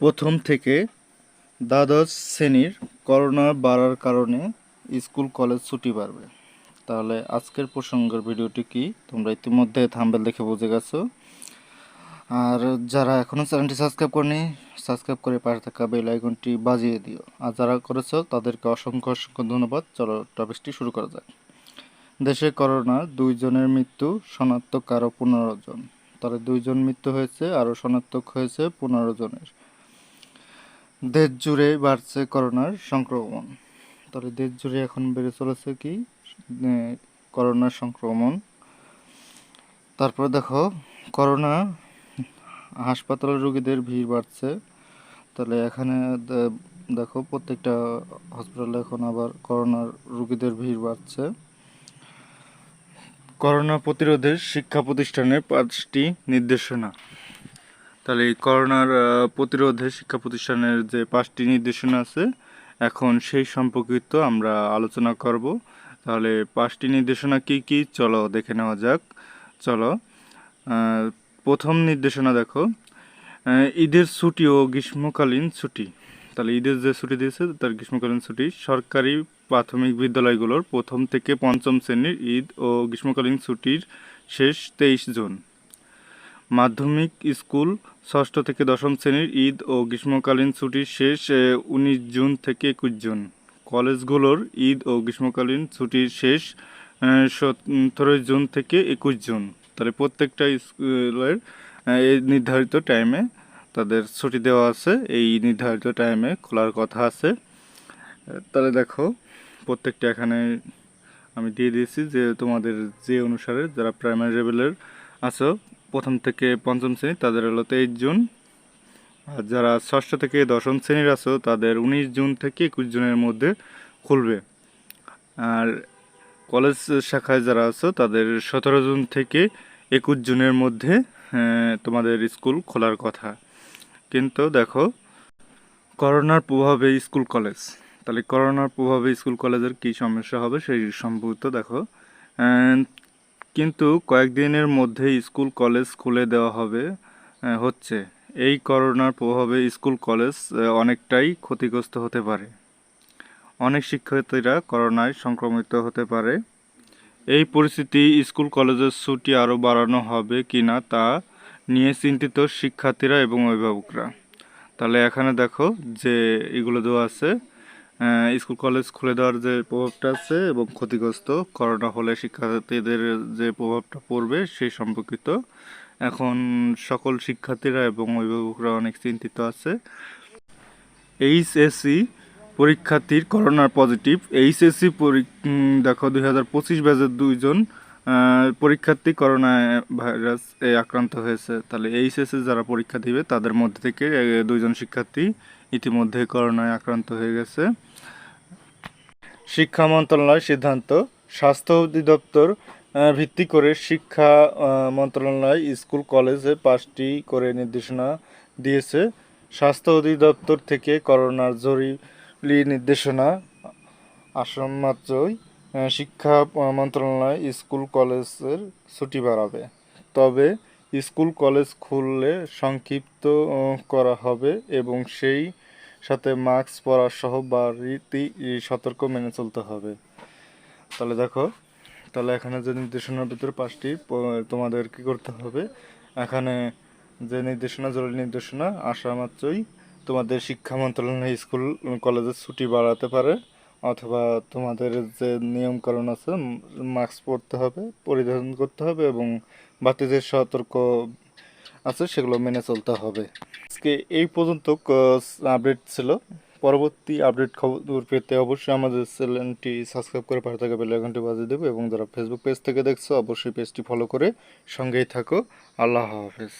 প্রথম থেকে দ্বাদশ শ্রেণির করোনা বাড়ার কারণে স্কুল, কলেজ ছুটি বাড়বে তাহলে আজকের প্রসঙ্গের ভিডিওটি কি? তোমরা ইতিমধ্যে থাম্বেল দেখে বুঝে গেছো। আর যারা এখনও চ্যানেলটি সাবস্ক্রাইব করেনি, সাবস্ক্রাইব করে পাশে থাকা বেল আইকনটি বাজিয়ে দিও। আর যারা করেছ, তাদেরকে অসংখ্য অসংখ্য ধন্যবাদ। চলো টপিকটি শুরু করা যাক। দেশে করোনা দুইজনের মৃত্যু, শনাক্ত কারও পনেরো জন। তাহলে দুইজন মৃত্যু হয়েছে আরও শনাক্তক হয়েছে পনেরো জনের। দেশ জুড়ে বাড়ছে করোনার সংক্রমণ। তাহলে দেশ জুড়ে এখন বেড়ে চলেছে কি? করোনার সংক্রমণ। তারপরে দেখো, করোনা হাসপাতালের রোগীদের ভিড় বাড়ছে। তাহলে এখানে দেখো, প্রত্যেকটা হসপিটালে এখন আবার করোনার রোগীদের ভিড় বাড়ছে। করোনা প্রতিরোধের শিক্ষা প্রতিষ্ঠানের পাঁচটি নির্দেশনা। তাহলে এই করোনার প্রতিরোধে শিক্ষা প্রতিষ্ঠানের যে পাঁচটি নির্দেশনা আছে, এখন সেই সম্পর্কিত আমরা আলোচনা করব। তাহলে পাঁচটি নির্দেশনা কি কি? চলো দেখে নেওয়া যাক। চলো প্রথম নির্দেশনা দেখো। ঈদের ছুটি ও গ্রীষ্মকালীন ছুটি। তাহলে ঈদের যে ছুটি দিয়েছে, তার গ্রীষ্মকালীন ছুটি সরকারি প্রাথমিক বিদ্যালয়গুলোর প্রথম থেকে পঞ্চম শ্রেণির ঈদ ও গ্রীষ্মকালীন ছুটির শেষ তেইশ জুন। মাধ্যমিক স্কুল ষষ্ঠ থেকে দশম শ্রেণির ঈদ ও গ্রীষ্মকালীন ছুটির শেষ উনিশ জুন থেকে একুশ জুন। কলেজগুলোর ঈদ ও গ্রীষ্মকালীন ছুটির শেষ সতেরোই জুন থেকে একুশ জুন। তাহলে প্রত্যেকটা স্কুলের এই নির্ধারিত টাইমে তাদের ছুটি দেওয়া আছে। এই নির্ধারিত টাইমে খোলার কথা আছে। তাহলে দেখো, প্রত্যেকটা এখানে আমি দিয়ে দিয়েছি যে তোমাদের যে অনুসারে যারা প্রাইমারি লেভেলের আছো প্রথম থেকে পঞ্চম শ্রেণি, তাদের হলো তেইশ জুন। আর যারা ষষ্ঠ থেকে দশম শ্রেণির আছো, তাদের উনিশ জুন থেকে একুশ জুনের মধ্যে খুলবে। আর কলেজ শাখায় যারা আছো, তাদের সতেরো জুন থেকে একুশ জুনের মধ্যে তোমাদের স্কুল খোলার কথা। কিন্তু দেখো, করোনার প্রভাবে স্কুল কলেজ। তাহলে করোনার প্রভাবে স্কুল কলেজের কী সমস্যা হবে, সেই সম্পর্কিত দেখো। কিন্তু কয়েকদিনের মধ্যে স্কুল কলেজ খুলে দেওয়া হবে হচ্ছে। এই করোনার প্রভাবে স্কুল কলেজ অনেকটাই ক্ষতিগ্রস্ত হতে পারে। অনেক শিক্ষার্থীরা করোনায় সংক্রমিত হতে পারে। এই পরিস্থিতি স্কুল কলেজের ছুটি আরও বাড়ানো হবে কিনা তা নিয়ে চিন্তিত শিক্ষার্থীরা এবং অভিভাবকরা। তাহলে এখানে দেখো যে এগুলো দেওয়া আছে। স্কুল, কলেজ খুলে দেওয়ার যে প্রভাবটা আছে এবং ক্ষতিগ্রস্ত করোনা হলে শিক্ষার্থীদের যে প্রভাবটা পড়বে সেই সম্পর্কিত এখন সকল শিক্ষার্থীরা এবং অভিভাবকরা অনেক চিন্তিত আছে। এইচএসসি পরীক্ষার্থীর করোনার পজিটিভ। এইচএসসি দেখো দুই হাজার পঁচিশ ব্যাচের দুইজন পরীক্ষার্থী করোনা ভাইরাস এ আক্রান্ত হয়েছে। তাহলে এইচএসসি যারা পরীক্ষা দিবে, তাদের মধ্যে থেকে দুইজন শিক্ষার্থী ইতিমধ্যে করোনায় আক্রান্ত হয়ে গেছে। শিক্ষা মন্ত্রণালয় সিদ্ধান্ত, স্বাস্থ্য অধিদপ্তর ভিত্তি করে শিক্ষা মন্ত্রণালয় স্কুল, কলেজে পাঁচটি করে নির্দেশনা দিয়েছে। স্বাস্থ্য অধিদপ্তর থেকে করোনার জরুরি নির্দেশনা আসন মাত্রই শিক্ষা মন্ত্রণালয় স্কুল কলেজের ছুটি বাড়াবে। তবে স্কুল কলেজ খুললে সংক্ষিপ্ত করা হবে এবং সেই সাথে মাস্ক পরা সহ বাড়িতে সতর্ক মেনে চলতে হবে। তাহলে দেখো, তাহলে এখানে যে নির্দেশনার ভিতরে পাঁচটি তোমাদের কি করতে হবে? এখানে যে নির্দেশনা, জরুরি নির্দেশনা আসা মাত্রই তোমাদের শিক্ষা মন্ত্রণালয় স্কুল, কলেজের ছুটি বাড়াতে পারে। অথবা তোমাদের যে নিয়মকানুন আছে মাস্ক পরতে হবে, পরিধান করতে হবে এবং যে সতর্ক আছে, সেগুলো মেনে চলতে হবে। আজকে এই পর্যন্ত আপডেট ছিল। পরবর্তী আপডেট খবর পেতে অবশ্যই আমাদের চ্যানেলটি সাবস্ক্রাইব করে পাশে থাকা বেল আইকনটি বাজিয়ে দেবে এবং যারা ফেসবুক পেজ থেকে দেখছ, অবশ্যই পেজটি ফলো করে সঙ্গেই থাকো। আল্লাহ হাফেজ।